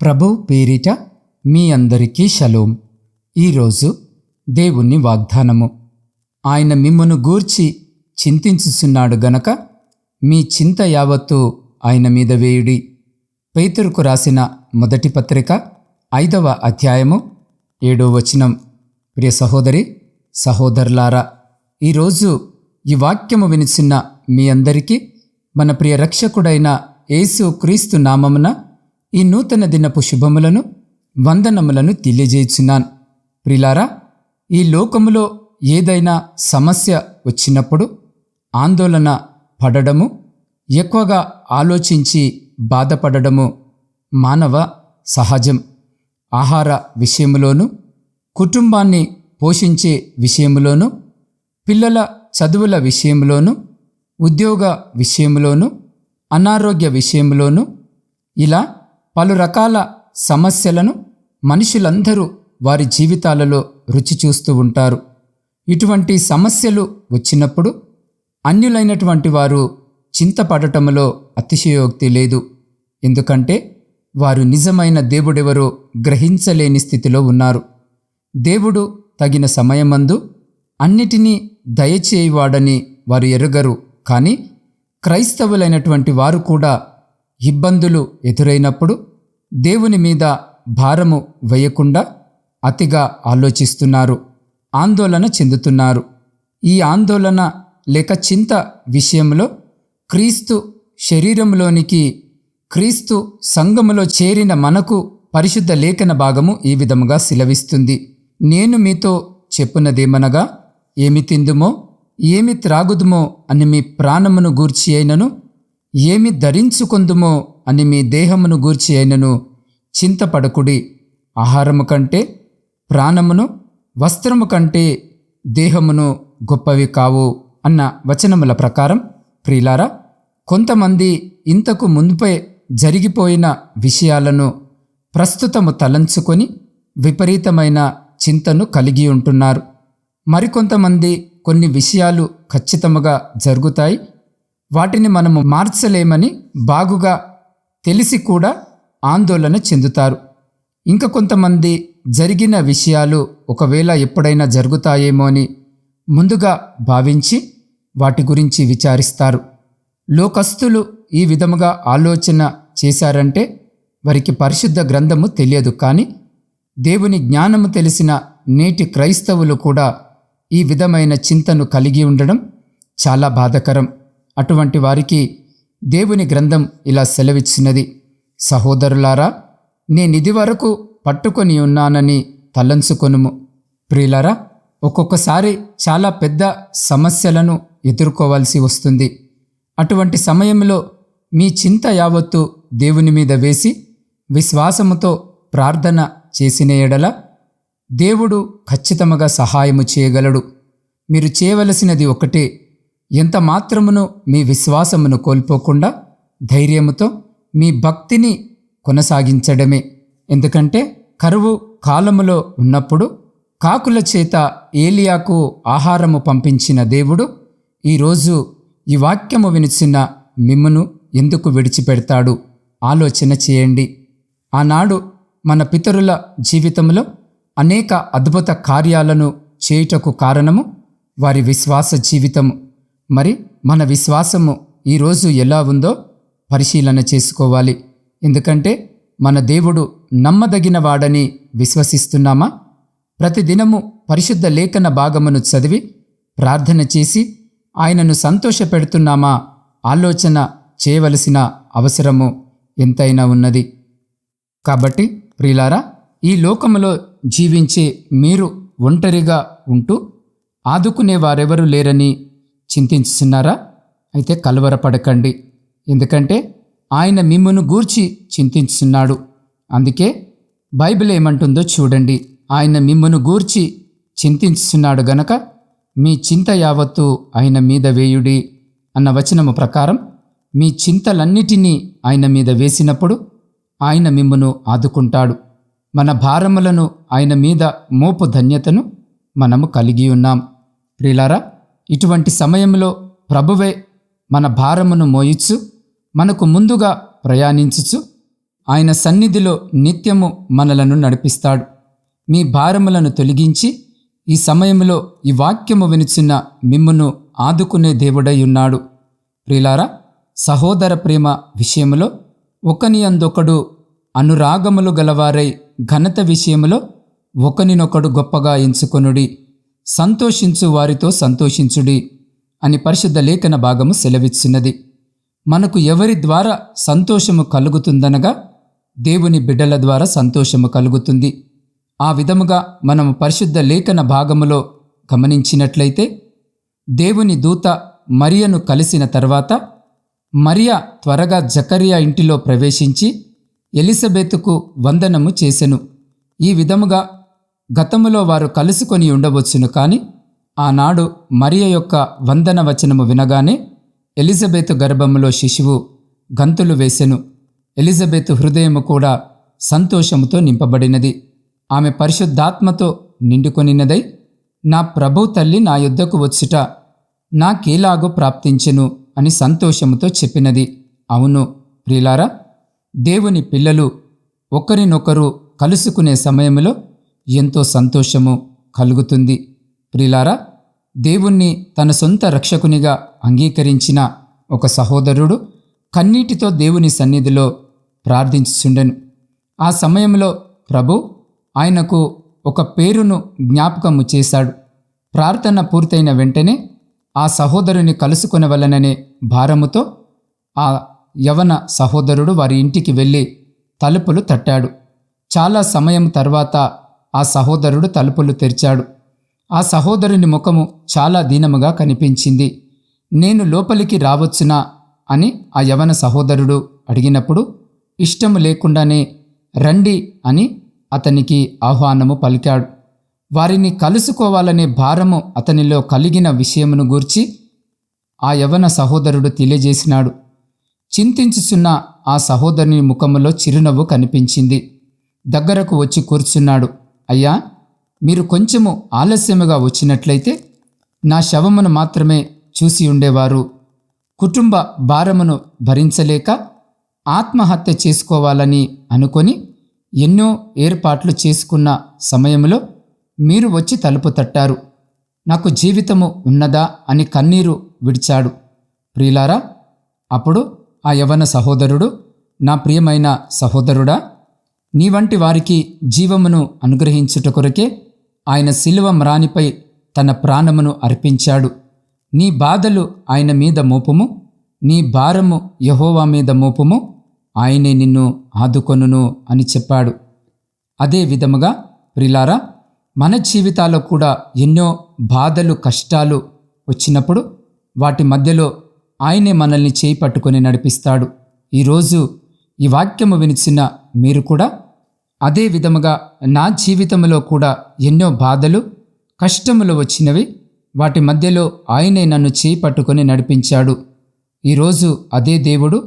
ప్రభు పేరిట మీ అందరికీ షలోం. ఈరోజు దేవుని వాగ్దానము. ఆయన మిమ్మను గూర్చి చింతించుచున్నాడు గనక మీ చింత యావత్తు ఆయన మీద వేయుడి. పేతురుకు రాసిన మొదటి పత్రిక ఐదవ అధ్యాయము ఏడో వచనం. ప్రియ సహోదరి సహోదరులారా ఈరోజు ఈ వాక్యము వినిచిన్న మీ అందరికీ మన ప్రియ రక్షకుడైన యేసు క్రీస్తు నామమున ఈ నూతన దినపు శుభములను వందనములను తెలియజేయుచున్నాను. ప్రిలారా ఈ లోకములో ఏదైనా సమస్య వచ్చినప్పుడు ఆందోళన పడడము ఎక్కువగా ఆలోచించి బాధపడడము మానవ సహజం. ఆహార విషయంలోనూ కుటుంబాన్ని పోషించే విషయంలోనూ పిల్లల చదువుల విషయంలోనూ ఉద్యోగ విషయంలోనూ అనారోగ్య విషయంలోనూ ఇలా పలు రకాల సమస్యలను మనుషులందరూ వారి జీవితాలలో రుచి చూస్తూ ఉంటారు. ఇటువంటి సమస్యలు వచ్చినప్పుడు అన్యులైనటువంటి వారు చింతపడటంలో అతిశయోక్తి లేదు. ఎందుకంటే వారు నిజమైన దేవుడెవరో గ్రహించలేని స్థితిలో ఉన్నారు. దేవుడు తగిన సమయమందు అన్నిటినీ దయచేయవాడని వారు ఎరుగరు. కానీ క్రైస్తవులైనటువంటి వారు కూడా ఇబ్బందులు ఎదురైనప్పుడు దేవుని మీద భారము వేయకుండా అతిగా ఆలోచిస్తున్నారు ఆందోళన చెందుతున్నారు. ఈ ఆందోళన లేక చింత విషయంలో క్రీస్తు శరీరంలోనికి క్రీస్తు సంఘములో చేరిన మనకు పరిశుద్ధ లేఖన భాగము ఈ విధముగా శిలవిస్తుంది నేను మీతో చెప్పునదేమనగా ఏమి తిందుమో ఏమి త్రాగుదుమో అని మీ ప్రాణమును గూర్చి అయినను ఏమి ధరించుకొందుమో అని మీ దేహమును గూర్చి అయినను చింతపడకుడి. ఆహారము కంటే ప్రాణమును వస్త్రము కంటే దేహమును గొప్పవి కావు అన్న వచనముల ప్రకారం ప్రియులారా కొంతమంది ఇంతకు ముందుపై జరిగిపోయిన విషయాలను ప్రస్తుతము తలంచుకొని విపరీతమైన చింతను కలిగి ఉంటున్నారు. మరికొంతమంది కొన్ని విషయాలు ఖచ్చితముగా జరుగుతాయి. వాటిని మనము మార్చలేమని బాగుగా తెలిసి కూడా ఆందోళన చెందుతారు. ఇంకా కొంతమంది జరిగిన విషయాలు ఒకవేళ ఎప్పుడైనా జరుగుతాయేమో అని ముందుగా భావించి వాటి గురించి విచారిస్తారు. లోకస్తులు ఈ విధముగా ఆలోచన చేశారంటే వారికి పరిశుద్ధ గ్రంథము తెలియదు. కానీ దేవుని జ్ఞానము తెలిసిన నేటి క్రైస్తవులు కూడా ఈ విధమైన చింతను కలిగి ఉండడం చాలా బాధకరం. అటువంటి వారికి దేవుని గ్రంథం ఇలా సెలవిచ్చినది. సహోదరులారా నేనిది వరకు పట్టుకొని ఉన్నానని తలంచుకొనుము. ప్రియులారా ఒక్కొక్కసారి చాలా పెద్ద సమస్యలను ఎదుర్కోవాల్సి వస్తుంది. అటువంటి సమయంలో మీ చింత యావత్తు దేవుని మీద వేసి విశ్వాసముతో ప్రార్థన చేసిన ఎడల దేవుడు ఖచ్చితముగా సహాయము చేయగలడు. మీరు చేయవలసినది ఒకటే ఎంత మాత్రమును మీ విశ్వాసమును కోల్పోకుండా ధైర్యముతో మీ భక్తిని కొనసాగించడమే. ఎందుకంటే కరువు కాలములో ఉన్నప్పుడు కాకుల చేత ఏలియాకు ఆహారము పంపించిన దేవుడు ఈరోజు ఈ వాక్యము వినిచిన మిమ్మును ఎందుకు విడిచిపెడతాడు? ఆలోచన చేయండి. ఆనాడు మన పితరుల జీవితంలో అనేక అద్భుత కార్యాలను చేయుటకు కారణము వారి విశ్వాస జీవితము. మరి మన విశ్వాసము ఈరోజు ఎలా ఉందో పరిశీలన చేసుకోవాలి. ఎందుకంటే మన దేవుడు నమ్మదగిన వాడని విశ్వసిస్తున్నామా? ప్రతిదినము పరిశుద్ధ లేఖన భాగమును చదివి ప్రార్థన చేసి ఆయనను సంతోషపెడుతున్నామా ఆలోచన చేయవలసిన అవసరము ఎంతైనా ఉన్నది. కాబట్టి ప్రియులారా ఈ లోకములో జీవించే మీరు ఒంటరిగా ఉంటూ ఆదుకునే వారెవరూ లేరని చింతించుతున్నారా అయితే కలవరపడకండి. ఎందుకంటే ఆయన మిమ్మును గూర్చి చింతించున్నాడు అందుకే బైబిల్ ఏమంటుందో చూడండి. ఆయన మిమ్మును గూర్చి చింతించున్నాడు గనక మీ చింత యావత్తు ఆయన మీద వేయుడి అన్న వచనము ప్రకారం మీ చింతలన్నిటినీ ఆయన మీద వేసినప్పుడు ఆయన మిమ్మును ఆదుకుంటాడు. మన భారములను ఆయన మీద మోపు ధన్యతను మనము కలిగి ఉన్నాం. ప్రిలారా ఇటువంటి సమయంలో ప్రభువే మన భారమును మోయిచ్చు మనకు ముందుగా ప్రయాణించుచు ఆయన సన్నిధిలో నిత్యము మనలను నడిపిస్తాడు. మీ భారములను తొలగించి ఈ సమయంలో ఈ వాక్యము వినిచిన మిమ్మును ఆదుకునే దేవుడై ఉన్నాడు ప్రిలారా సహోదర ప్రేమ విషయములో ఒకని అందొకడు అనురాగములు గలవారై ఘనత విషయములో ఒకనినొకడు గొప్పగా ఎంచుకొనుడి. సంతోషించు వారితో సంతోషించుడి అని పరిశుద్ధ లేఖన భాగము సెలవిచ్చినది. మనకు ఎవరి ద్వారా సంతోషము కలుగుతుందనగా దేవుని బిడ్డల ద్వారా సంతోషము కలుగుతుంది. ఆ విధముగా మనము పరిశుద్ధ లేఖన భాగములో గమనించినట్లయితే దేవుని దూత మరియను కలిసిన తర్వాత మరియ త్వరగా జకరియా ఇంటిలో ప్రవేశించి ఎలిజబెత్కు వందనము చేసెను. ఈ విధముగా గతములో వారు కలుసుకొని ఉండవచ్చును కాని ఆనాడు మరియ యొక్క వందన వచనము వినగానే ఎలిజబెత్ గర్భములో శిశువు గంతులు వేసెను. ఎలిజబెత్ హృదయము కూడా సంతోషముతో నింపబడినది. ఆమె పరిశుద్ధాత్మతో నిండుకొనినదై నా ప్రభు తల్లి నా యుద్ధకు వచ్చుట నాకేలాగో ప్రాప్తించెను అని సంతోషముతో చెప్పినది. అవును ప్రియులారా దేవుని పిల్లలు ఒకరినొకరు కలుసుకునే సమయంలో ఎంతో సంతోషము కలుగుతుంది. ప్రిలారా దేవుణ్ణి తన సొంత రక్షకునిగా అంగీకరించిన ఒక సహోదరుడు కన్నీటితో దేవుని సన్నిధిలో ప్రార్థించుచుండెను. ఆ సమయంలో ప్రభు ఆయనకు ఒక పేరును జ్ఞాపకము చేశాడు. ప్రార్థన పూర్తయిన వెంటనే ఆ సహోదరుని కలుసుకొనవలననే భారముతో ఆ యవన సహోదరుడు వారి ఇంటికి వెళ్ళి తలుపులు తట్టాడు. చాలా సమయం తర్వాత ఆ సహోదరుడు తలుపులు తెరిచాడు. ఆ సహోదరుని ముఖము చాలా దీనముగా కనిపించింది. నేను లోపలికి రావచ్చునా? అని ఆ యవన సహోదరుడు అడిగినప్పుడు ఇష్టము లేకుండానే రండి అని అతనికి ఆహ్వానము పలికాడు. వారిని కలుసుకోవాలనే భారము అతనిలో కలిగిన విషయమును గూర్చి ఆ యవన సహోదరుడు తెలియజేసినాడు. చింతించుచున్న ఆ సహోదరుని ముఖములో చిరునవ్వు కనిపించింది. దగ్గరకు వచ్చి కూర్చున్నాడు. అయ్యా మీరు కొంచెము ఆలస్యముగా వచ్చినట్లయితే నా శవమును మాత్రమే చూసి ఉండేవారు. కుటుంబ భారమును భరించలేక ఆత్మహత్య చేసుకోవాలని అనుకొని ఎన్నో ఏర్పాట్లు చేసుకున్న సమయంలో మీరు వచ్చి తలుపు తట్టారు. నాకు జీవితము ఉన్నదా అని కన్నీరు విడిచాడు. ప్రియులారా అప్పుడు ఆ యవన సహోదరుడు నా ప్రియమైన సహోదరుడా నీ వంటి వారికి జీవమును అనుగ్రహించుట కొరకే ఆయన శిలువ మ్రానిపై తన ప్రాణమును అర్పించాడు. నీ బాధలు ఆయన మీద మోపుము. నీ భారము యహోవా మీద మోపుము. ఆయనే నిన్ను ఆదుకొనును అని చెప్పాడు. అదే విధముగా ప్రిలారా మన జీవితాల్లో కూడా ఎన్నో బాధలు కష్టాలు వచ్చినప్పుడు వాటి మధ్యలో ఆయనే మనల్ని చేయి పట్టుకొని నడిపిస్తాడు. ఈరోజు ఈ వాక్యము వినిచిన మీరు కూడా అదే విధముగా నా జీవితంలో కూడా ఎన్నో బాధలు కష్టములు వచ్చినవి వాటి మధ్యలో ఆయనే నన్ను చేయి పట్టుకొని నడిపించాడు ఈరోజు అదే దేవుడు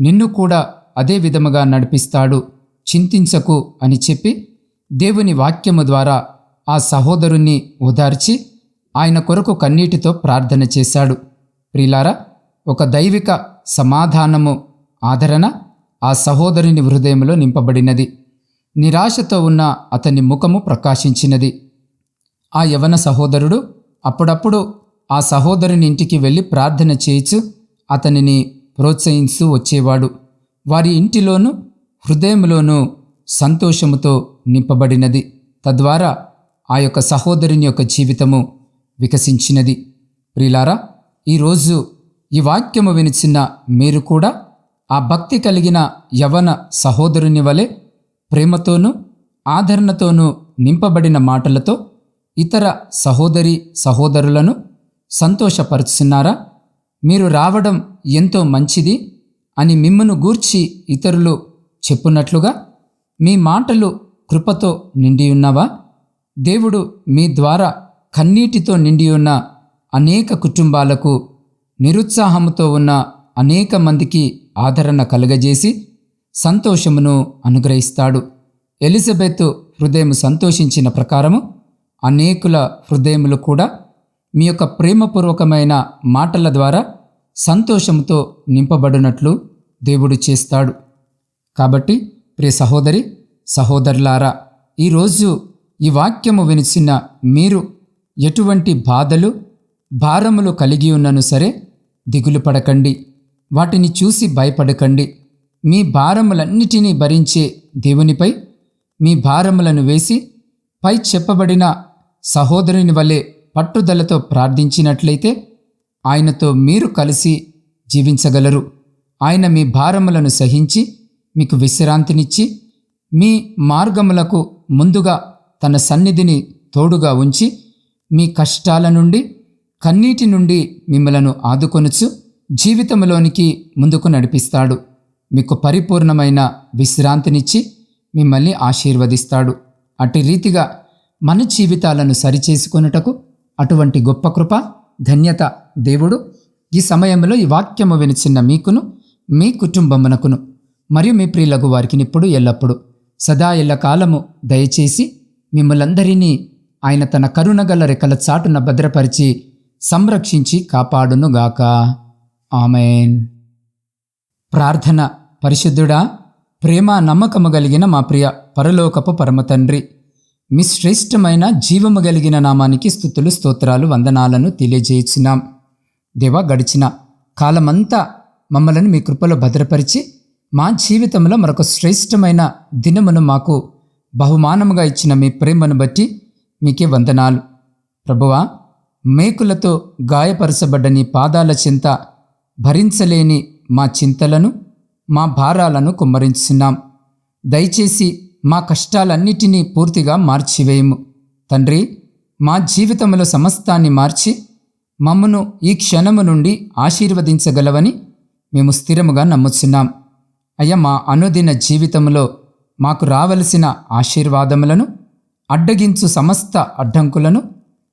నిన్ను కూడా అదే విధముగా నడిపిస్తాడు చింతించకు అని చెప్పి దేవుని వాక్యము ద్వారా ఆ సహోదరుణ్ణి ఓదార్చి ఆయన కొరకు కన్నీటితో ప్రార్థన చేశాడు. ప్రిలారా ఒక దైవిక సమాధానము ఆదరణ ఆ సహోదరుని హృదయంలో నింపబడినది. నిరాశతో ఉన్న అతని ముఖము ప్రకాశించినది. ఆ యవన సహోదరుడు అప్పుడప్పుడు ఆ సహోదరుని ఇంటికి వెళ్ళి ప్రార్థన చేయిచు అతనిని ప్రోత్సహిస్తూ వచ్చేవాడు. వారి ఇంటిలోనూ హృదయంలోనూ సంతోషముతో నింపబడినది. తద్వారా ఆ యొక్క సహోదరుని యొక్క జీవితము వికసించినది. ప్రిలారా ఈరోజు ఈ వాక్యము వినిచిన మీరు కూడా ఆ భక్తి కలిగిన యవన సహోదరుని వలె ప్రేమతోనూ ఆదరణతోనూ నింపబడిన మాటలతో ఇతర సహోదరి సహోదరులను సంతోషపరుచున్నారా? మీరు రావడం ఎంతో మంచిది అని మిమ్మను గూర్చి ఇతరులు చెప్పున్నట్లుగా మీ మాటలు కృపతో నిండి ఉన్నవా? దేవుడు మీ ద్వారా కన్నీటితో నిండి ఉన్న అనేక కుటుంబాలకు నిరుత్సాహంతో ఉన్న అనేక మందికి ఆదరణ కలుగజేసి సంతోషమును అనుగ్రహిస్తాడు. ఎలిజబెత్ హృదయం సంతోషించిన ప్రకారము అనేకుల హృదయములు కూడా మీ యొక్క ప్రేమపూర్వకమైన మాటల ద్వారా సంతోషంతో నింపబడినట్లు దేవుడు చేస్తాడు. కాబట్టి ప్రియ సహోదరి సహోదరులారా ఈరోజు ఈ వాక్యము వినిచిన మీరు ఎటువంటి బాధలు భారములు కలిగి ఉన్నను సరే దిగులు పడకండి. వాటిని చూసి భయపడకండి. మీ భారములన్నిటినీ భరించే దేవునిపై మీ భారములను వేసి పై చెప్పబడిన సహోదరుని వలె పట్టుదలతో ప్రార్థించినట్లయితే ఆయనతో మీరు కలిసి జీవించగలరు. ఆయన మీ భారములను సహించి మీకు విశ్రాంతినిచ్చి మీ మార్గములకు ముందుగా తన సన్నిధిని తోడుగా ఉంచి మీ కష్టాల నుండి కన్నీటి నుండి మిమ్మలను ఆదుకొనుచు జీవితంలోనికి ముందుకు నడిపిస్తాడు. మీకు పరిపూర్ణమైన విశ్రాంతినిచ్చి మిమ్మల్ని ఆశీర్వదిస్తాడు. అటు రీతిగా మన జీవితాలను సరిచేసుకొనుటకు అటువంటి గొప్ప కృప ధన్యత దేవుడు ఈ సమయంలో ఈ వాక్యము వినిచిన్న మీకును మీ కుటుంబమునకును మరియు మీ ప్రియులకు వారికి ఇప్పుడు ఎల్లప్పుడు. సదా ఎల్ల కాలము దయచేసి మిమ్మలందరినీ ఆయన తన కరుణగల రెక్కల చాటున భద్రపరిచి సంరక్షించి కాపాడునుగాక. ఆమెన్. ప్రార్థన పరిశుద్ధుడా ప్రేమ నమ్మకము కలిగిన మా ప్రియ పరలోకపు పరమ తండ్రి మీ శ్రేష్టమైన జీవము కలిగిన నామానికి స్థుతులు స్తోత్రాలు వందనాలను తెలియజేయించినాం దేవా గడిచిన కాలమంతా మమ్మలను మీ కృపలో భద్రపరిచి మా జీవితంలో మరొక శ్రేష్టమైన దినమును మాకు బహుమానముగా ఇచ్చిన మీ ప్రేమను బట్టి మీకే వందనాలు. ప్రభువా మేకులతో గాయపరచబడ్డ నీ పాదాల చింత భరించలేని మా చింతలను మా భారాలను కుమ్మరించున్నాం దయచేసి మా కష్టాలన్నిటినీ పూర్తిగా మార్చివేయము. తండ్రి మా జీవితంలో సమస్తాన్ని మార్చి మమ్మను ఈ క్షణము నుండి ఆశీర్వదించగలవని మేము స్థిరముగా నమ్ముచున్నాం. అయ్యా మా అనుదిన జీవితంలో మాకు రావలసిన ఆశీర్వాదములను అడ్డగించు సమస్త అడ్డంకులను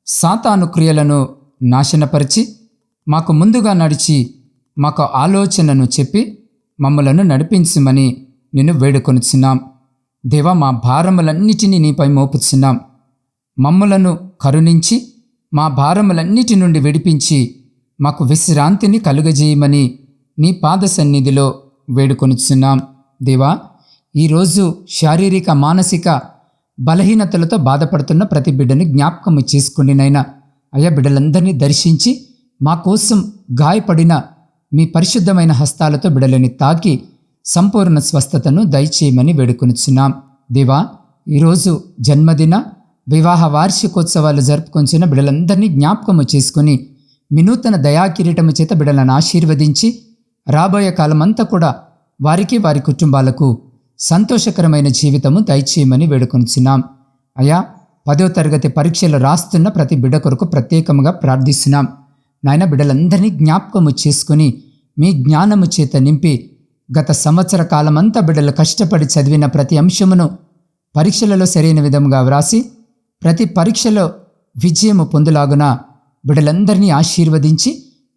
సాతానుక్రియలను నాశనపరిచి మాకు ముందుగా నడిచి మాకు ఆలోచనను చెప్పి మమ్మలను నడిపించమని నిన్ను వేడుకొనుచున్నాం. దేవా మా భారములన్నిటినీ నీపై మోపుచున్నాం. మమ్మలను కరుణించి మా భారములన్నిటి నుండి విడిపించి మాకు విశ్రాంతిని కలుగజేయమని నీ పాద సన్నిధిలో వేడుకొనుచున్నాం. దేవా ఈరోజు శారీరక మానసిక బలహీనతలతో బాధపడుతున్న ప్రతి బిడ్డని జ్ఞాపకము చేసుకునినైనా అయ్యా బిడ్డలందరినీ దర్శించి మా కోసం గాయపడిన మీ పరిశుద్ధమైన హస్తాలతో బిడలని తాకి సంపూర్ణ స్వస్థతను దయచేయమని వేడుకొనిచున్నాం. దేవా ఈరోజు జన్మదిన వివాహ వార్షికోత్సవాలు జరుపుకొంచిన బిడలందరినీ జ్ఞాపకము చేసుకుని వినూతన దయాకిరీటము చేత బిడలను ఆశీర్వదించి రాబోయే కాలమంతా కూడా వారికి వారి కుటుంబాలకు సంతోషకరమైన జీవితము దయచేయమని వేడుకొనిచున్నాం. అయా పదో తరగతి పరీక్షలు రాస్తున్న ప్రతి బిడ్డ కొరకు ప్రత్యేకముగా ప్రార్థిస్తున్నాం. నాయన బిడ్డలందరినీ జ్ఞాపకము చేసుకుని మీ జ్ఞానము చేత నింపి గత సంవత్సర కాలమంతా బిడ్డలు కష్టపడి చదివిన ప్రతి అంశమును పరీక్షలలో సరైన విధముగా వ్రాసి ప్రతి పరీక్షలో విజయము పొందులాగున బిడ్డలందరినీ ఆశీర్వదించి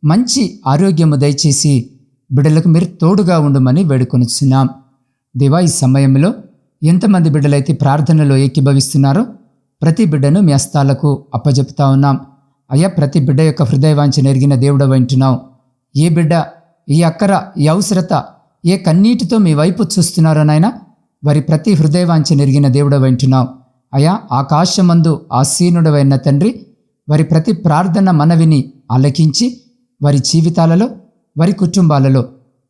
మంచి ఆరోగ్యము దయచేసి బిడ్డలకు మీరు తోడుగా ఉండమని వేడుకొనిచున్నాం. దేవా ఈ సమయంలో ఎంతమంది బిడ్డలైతే ప్రార్థనలో ఏకీభవిస్తున్నారో ప్రతి బిడ్డను మీ హస్తాలకు అప్పజెపుతా ఉన్నాం. అయ్యా ప్రతి బిడ్డ యొక్క హృదయవాంఛ ఎరిగిన దేవుడు వింటున్నావు. ఏ బిడ్డ ఈ అక్కర ఈ అవసరత ఏ కన్నీటితో మీ వైపు చూస్తున్నారో నాయన? వారి ప్రతి హృదయవాంఛ ఎరిగిన దేవుడ వింటున్నావు. అయా ఆకాశమందు ఆసీనుడవైన తండ్రి వారి ప్రతి ప్రార్థన మనవిని ఆలకించి వారి జీవితాలలో వారి కుటుంబాలలో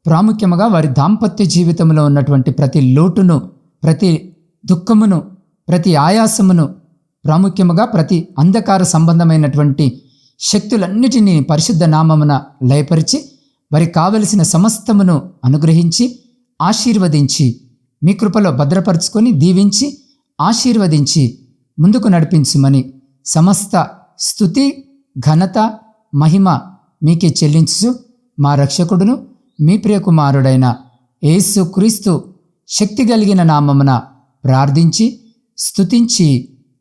ప్రాముఖ్యముగా వారి దాంపత్య జీవితంలో ఉన్నటువంటి ప్రతి లోటును ప్రతి దుఃఖమును ప్రతి ఆయాసమును ప్రాముఖ్యముగా ప్రతి అంధకార సంబంధమైనటువంటి శక్తులన్నిటినీ పరిశుద్ధ నామమున లయపరిచి వారికి కావలసిన సమస్తమును అనుగ్రహించి ఆశీర్వదించి మీ కృపలో భద్రపరుచుకొని దీవించి ఆశీర్వదించి ముందుకు నడిపించుమని సమస్త స్థుతి ఘనత మహిమ మీకే చెల్లించు మా రక్షకుడును మీ ప్రియకుమారుడైన యేసు క్రీస్తు శక్తి కలిగిన నామమున ప్రార్థించి స్తుతించి